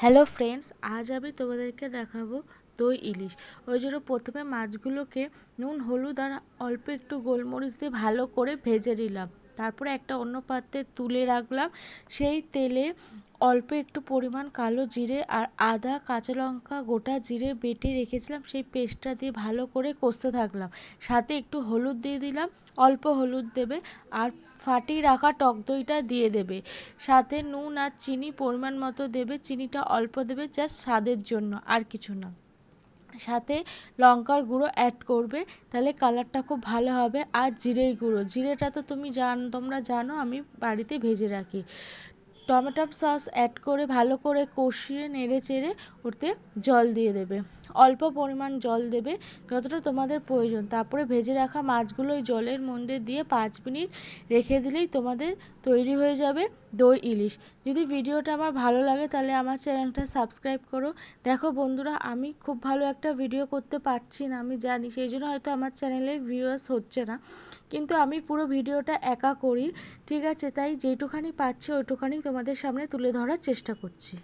Hello friends আজ আমি তোমাদেরকে দেখাবো দই ইলিশ। ওই জন্য প্রথমে মাছগুলোকে নুন, হলুদ আর অল্প একটু গোলমরিচ দিয়ে ভালো করে ভেজে নিলাম। তারপরে একটা অন্য পাত্রে তুলে রাখলাম। সেই তেলে অল্প একটু পরিমাণ কালো জিরে আর আদা, কাঁচা লঙ্কা, গোটা জিরে বেটে রেখেছিলাম। সেই পেস্টটা দিয়ে ভালো করে কষতে থাকলাম। সাথে একটু হলুদ দিয়ে দিলাম। অল্প হলুদ দেবে আর ফাটিয়ে রাখা টক দইটা দিয়ে দেবে। সাথে নুন আর চিনি পরিমাণ মতো দেবে। চিনিটা অল্প দেবে, জাস্ট স্বাদের জন্য, আর কিছু না। সাথে লঙ্কার গুঁড়ো অ্যাড করবে, তাহলে কালারটা খুব ভালো হবে। আর জিরের গুঁড়ো, জিরেটা তো তুমি জান, তোমরা জানো আমি বাড়িতে ভেজে রাখি। টমেটো সস অ্যাড করে ভালো করে কষিয়ে নেড়ে চেড়ে ওতে জল দিয়ে দেবে। অল্প পরিমাণ জল দেবে, যতটা তোমাদের প্রয়োজন। তারপরে ভেজে রাখা মাছগুলো ওই জলের মধ্যে দিয়ে পাঁচ মিনিট রেখে দিলেই তোমাদের তৈরি হয়ে যাবে দই ইলিশ। যদি ভিডিওটা আমার ভালো লাগে তাহলে আমার চ্যানেলটা সাবস্ক্রাইব করো। দেখো বন্ধুরা, আমি খুব ভালো একটা ভিডিও করতে পারছি না, আমি জানি, সেই জন্য হয়তো আমার চ্যানেলে ভিউয়ার্স হচ্ছে না। কিন্তু আমি পুরো ভিডিওটা একা করি, ঠিক আছে? তাই যেটুখানি পাচ্ছি ওইটুখানি তোমাদের সামনে তুলে ধরার চেষ্টা করছি।